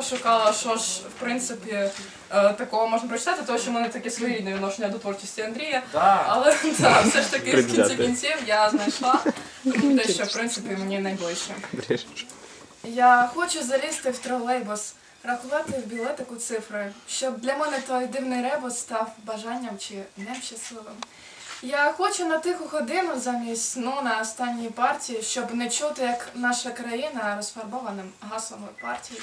довго шукала, що ж, в принципі, е, такого можна прочитати, тому що в мене таке своєрідне відношення до творчості Андрія. Да. Але да, все ж таки в кінці кінців я знайшла те, що в принципі мені найближче. Я хочу залізти в тролейбус, рахувати в білетику цифри, щоб для мене той дивний ребус став бажанням чи днем щасливим. Я хочу на тиху годину замість сну на останній партії, щоб не чути, як наша країна розфарбованим гаслами партії.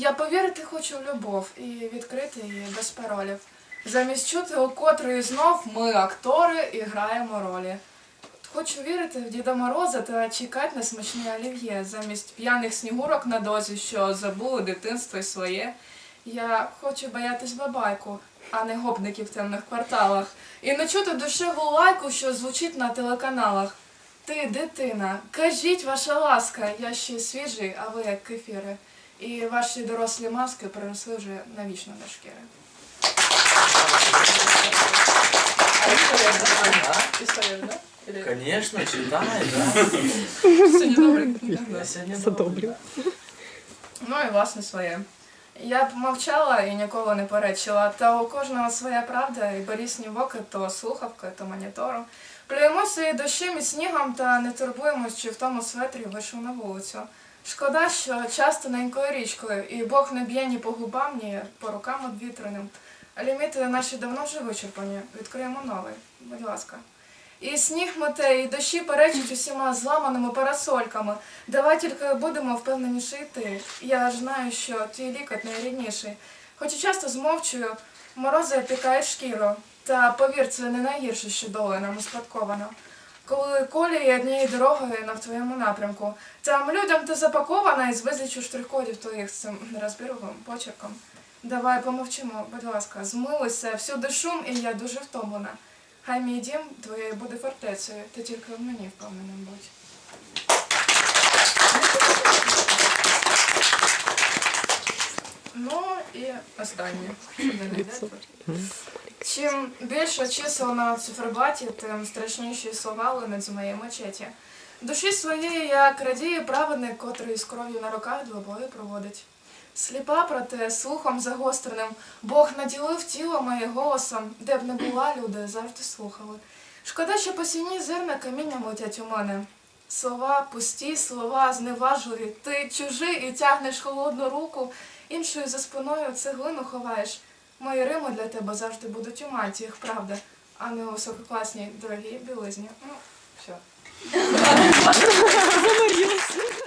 Я повірити хочу в любов і відкрити її без паролів. Замість чути, у котрої знов ми, актори, і граємо ролі. Хочу вірити в Діда Мороза та чекати на смачне олів'є замість п'яних снігурок на дозі, що забули дитинство й своє. Я хочу боятись бабайку, а не гопників в темних кварталах, і не чути душеву лайку, що звучить на телеканалах. Ти, дитина, кажіть ваша ласка, я ще свіжий, а ви як кефіри. І ваші дорослі маски перенесли вже навічно до шкіри. А історія, да? Історія, да? Или- Конечно, читай, да. Сьогодні добре. Я Задобрил. Ну і власне своє. Я б мовчала і ніколи не перечила, та у кожного своя правда, і борісні воки то слухавка, то монітору. Плюємо свої душі і снігом та не турбуємось, чи в тому светрі вийшов на вулицю. Шкода, що часто ненькою річкою, і Бог не б'є ні по губам, ні по рукам обвітреним. Ліміти наші давно вже вичерпані. Відкриємо новий, будь ласка. І сніг мете, і дощі перечить усіма зламаними парасольками. Давай тільки будемо впевненіше йти. Я ж знаю, що твій лікар найрідніший. Хоч і часто змовчую, морози опікають шкіру. Та повір, це не найгірше, що долею нам успадковано. Коли колії однією дорогою на твоєму напрямку, там людям ти запакована із безлічу штрих-кодів твоїх з цим нерозбірливим почерком. Давай помовчимо, будь ласка, змилися, всюди шум, і я дуже втомлена. Хай мій дім твоєю буде фортецею, ти тільки в мені впевненим будь. Ну і останнє. Чим більше чисел на циферблаті, тим страшніші слова линуть з моєї мечеті. Душі своєї як радіє праведник, котрий з кров'ю на руках двобої проводить. Сліпа, проте слухом загостреним, Бог наділив тіло моє голосом, де б не була, люди завжди слухали. Шкода, що посіні зерна камінням летять у мене. Слова пусті, слова зневажливі. Ти чужий і тягнеш холодну руку, іншою за спиною цеглину ховаєш. Мої рими для тебе завжди будуть у мантіях, правда, а не у висококласній дорогій білизні. Ну, все.